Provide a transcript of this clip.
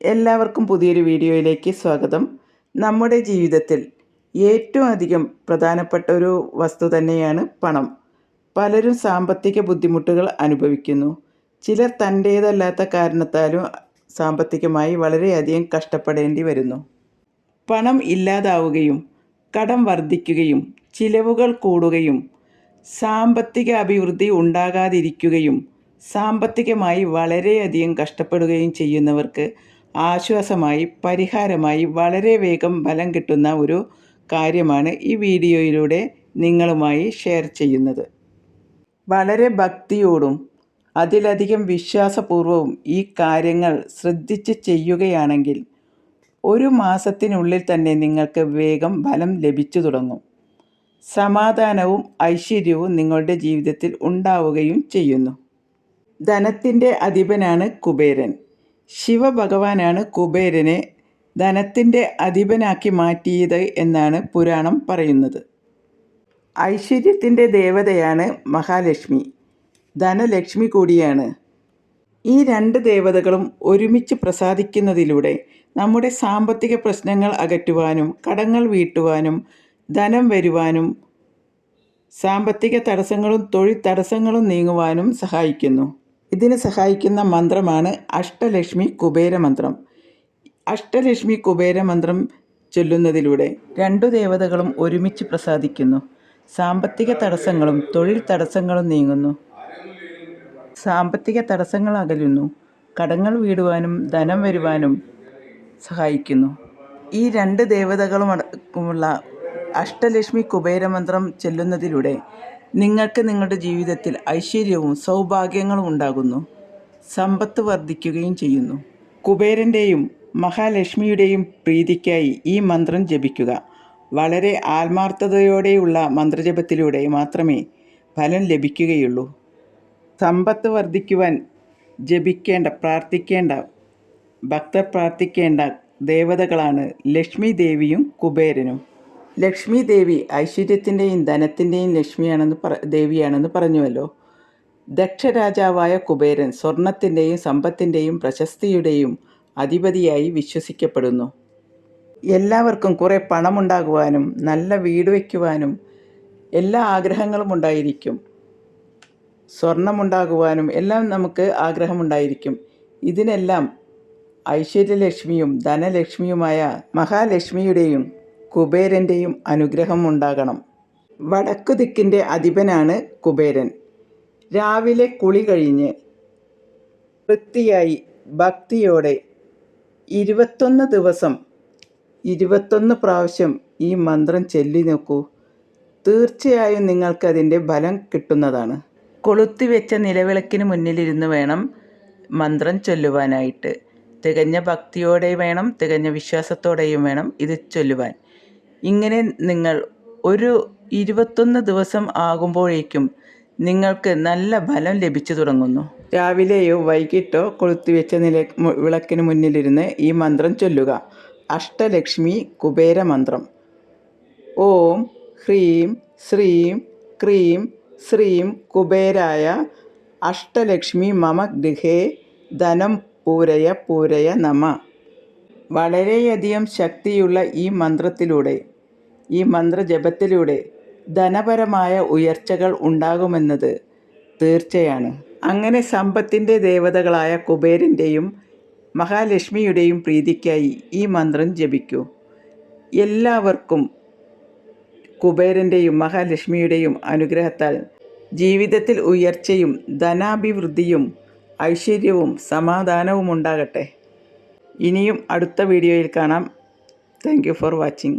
എല്ലാവർക്കും പുതിയൊരു വീഡിയോയിലേക്ക് സ്വാഗതം. നമ്മുടെ ജീവിതത്തിൽ ഏറ്റവും അധികം പ്രധാനപ്പെട്ട ഒരു വസ്തു തന്നെയാണ് പണം. പലരും സാമ്പത്തിക ബുദ്ധിമുട്ടുകൾ അനുഭവിക്കുന്നു. ചിലർ തന്റേതല്ലാത്ത കാരണത്താലും സാമ്പത്തികമായി വളരെയധികം കഷ്ടപ്പെടേണ്ടി വരുന്നു. പണം ഇല്ലാതാവുകയും കടം വർദ്ധിക്കുകയും ചിലവുകൾ കൂടുകയും സാമ്പത്തിക അഭിവൃദ്ധി ഉണ്ടാകാതിരിക്കുകയും സാമ്പത്തികമായി വളരെയധികം കഷ്ടപ്പെടുകയും ചെയ്യുന്നവർക്ക് ആശ്വാസമായി പരിഹാരമായി വളരെ വേഗം ഫലം കിട്ടുന്ന ഒരു കാര്യമാണ് ഈ വീഡിയോയിലൂടെ നിങ്ങളുമായി ഷെയർ ചെയ്യുന്നത്. വളരെ ഭക്തിയോടും അതിലധികം വിശ്വാസപൂർവവും ഈ കാര്യങ്ങൾ ശ്രദ്ധിച്ച് ചെയ്യുകയാണെങ്കിൽ ഒരു മാസത്തിനുള്ളിൽ തന്നെ നിങ്ങൾക്ക് വേഗം ഫലം ലഭിച്ചു തുടങ്ങും. സമാധാനവും ഐശ്വര്യവും നിങ്ങളുടെ ജീവിതത്തിൽ ഉണ്ടാവുകയും ചെയ്യുന്നു. ധനത്തിന്റെ അധിപനാണ് കുബേരൻ. ശിവഭഗവാനാണ് കുബേരനെ ധനത്തിന്റെ അധിപനാക്കി മാറ്റിയത് എന്നാണ് പുരാണം പറയുന്നത്. ഐശ്വര്യത്തിന്റെ ദേവതയാണ് മഹാലക്ഷ്മി. ധനലക്ഷ്മി കൂടിയാണ്. ഈ രണ്ട് ദേവതകളും ഒരുമിച്ച് പ്രസാദിക്കുന്നതിലൂടെ നമ്മുടെ സാമ്പത്തിക പ്രശ്നങ്ങൾ അകറ്റുവാനും കടങ്ങൾ വീട്ടുവാനും ധനം വരുവാനും സാമ്പത്തിക തടസ്സങ്ങളും തൊഴിൽ തടസ്സങ്ങളും നീങ്ങുവാനും സഹായിക്കുന്നു. ഇതിന് സഹായിക്കുന്ന മന്ത്രമാണ് അഷ്ടലക്ഷ്മി കുബേര മന്ത്രം അഷ്ടലക്ഷ്മി കുബേര മന്ത്രം ചൊല്ലുന്നതിലൂടെ രണ്ടു ദേവതകളും ഒരുമിച്ച് പ്രസാദിക്കുന്നു. സാമ്പത്തിക തടസ്സങ്ങളും തൊഴിൽ തടസ്സങ്ങളും നീങ്ങുന്നു. സാമ്പത്തിക തടസ്സങ്ങൾ അകലുന്നു. കടങ്ങൾ വീടുവാനും ധനം വരുവാനും സഹായിക്കുന്നു. ഈ രണ്ട് ദേവതകളും അടക്കമുള്ള അഷ്ടലക്ഷ്മി കുബേരമന്ത്രം ചെല്ലുന്നതിലൂടെ നിങ്ങൾക്ക് നിങ്ങളുടെ ജീവിതത്തിൽ ഐശ്വര്യവും സൗഭാഗ്യങ്ങളും ഉണ്ടാകുന്നു. സമ്പത്ത് വർദ്ധിക്കുകയും ചെയ്യുന്നു. കുബേരന്റെയും മഹാലക്ഷ്മിയുടെയും പ്രീതിക്കായി ഈ മന്ത്രം ജപിക്കുക. വളരെ ആത്മാർത്ഥതയോടെയുള്ള മന്ത്രജപത്തിലൂടെ മാത്രമേ ഫലം ലഭിക്കുകയുള്ളൂ. സമ്പത്ത് വർദ്ധിക്കുവാൻ ജപിക്കേണ്ട പ്രാർത്ഥിക്കേണ്ട ഭക്തർ പ്രാർത്ഥിക്കേണ്ട ദേവതകളാണ് ലക്ഷ്മി ദേവിയും കുബേരനും. ലക്ഷ്മി ദേവി ഐശ്വര്യത്തിന്റെയും ധനത്തിന്റെയും ലക്ഷ്മിയാണെന്ന് പറ ദേവിയാണെന്ന് പറഞ്ഞുവല്ലോ. ദക്ഷരാജാവായ കുബേരൻ സ്വർണത്തിന്റെയും സമ്പത്തിന്റെയും പ്രശസ്തിയുടെയും അധിപതിയായി വിശ്വസിക്കപ്പെടുന്നു. എല്ലാവർക്കും കുറേ പണമുണ്ടാകുവാനും നല്ല വീട് വയ്ക്കുവാനും എല്ലാ ആഗ്രഹങ്ങളും ഉണ്ടായിരിക്കും. സ്വർണമുണ്ടാകുവാനും എല്ലാം നമുക്ക് ആഗ്രഹമുണ്ടായിരിക്കും. ഇതിനെല്ലാം ഐശ്വര്യലക്ഷ്മിയും ധനലക്ഷ്മിയുമായ മഹാലക്ഷ്മിയുടെയും കുബേരന്റെയും അനുഗ്രഹം ഉണ്ടാകണം. വടക്കു ദിക്കിന്റെ അധിപനാണ് കുബേരൻ. രാവിലെ കുളി കഴിഞ്ഞ് വൃത്തിയായി ഭക്തിയോടെ ഇരുപത്തൊന്ന് ദിവസം ഇരുപത്തൊന്ന് പ്രാവശ്യം ഈ മന്ത്രം ചൊല്ലി നോക്കൂ. തീർച്ചയായും നിങ്ങൾക്കതിന്റെ ഫലം കിട്ടുന്നതാണ്. കൊളുത്തി വെച്ച നിലവിളക്കിന് മുന്നിലിരുന്ന് വേണം മന്ത്രം ചൊല്ലുവാനായിട്ട്. തികഞ്ഞ ഭക്തിയോടെ വേണം തികഞ്ഞ വിശ്വാസത്തോടെയും വേണം ഇത് ചൊല്ലുവാൻ. ഇങ്ങനെ നിങ്ങൾ ഒരു ഇരുപത്തൊന്ന് ദിവസം ആകുമ്പോഴേക്കും നിങ്ങൾക്ക് നല്ല ഫലം ലഭിച്ചു തുടങ്ങുന്നു. രാവിലെയോ വൈകിട്ടോ കൊളുത്തിവെച്ച നില വിളക്കിന് മുന്നിലിരുന്ന് ഈ മന്ത്രം ചൊല്ലുക. അഷ്ടലക്ഷ്മി കുബേര മന്ത്രം. ഓം ഹ്രീം ശ്രീം ക്രീം ശ്രീം കുബേരായ അഷ്ടലക്ഷ്മി മമ ഗൃഹേ ധനം പൂരയ പൂരയ നമ. വളരെയധികം ശക്തിയുള്ള ഈ മന്ത്രത്തിലൂടെ ഈ മന്ത്രജപത്തിലൂടെ ധനപരമായ ഉയർച്ചകൾ ഉണ്ടാകുമെന്നത് തീർച്ചയാണ്. അങ്ങനെ സമ്പത്തിന്റെ ദേവതകളായ കുബേരന്റെയും മഹാലക്ഷ്മിയുടെയും പ്രീതിക്കായി ഈ മന്ത്രം ജപിക്കൂ. എല്ലാവർക്കും കുബേരന്റെയും മഹാലക്ഷ്മിയുടെയും അനുഗ്രഹത്താൽ ജീവിതത്തിൽ ഉയർച്ചയും ധനാഭിവൃദ്ധിയും ഐശ്വര്യവും സമാധാനവും ഉണ്ടാകട്ടെ ഇനിയും അടുത്ത വീഡിയോയിൽ കാണാം. Thank for watching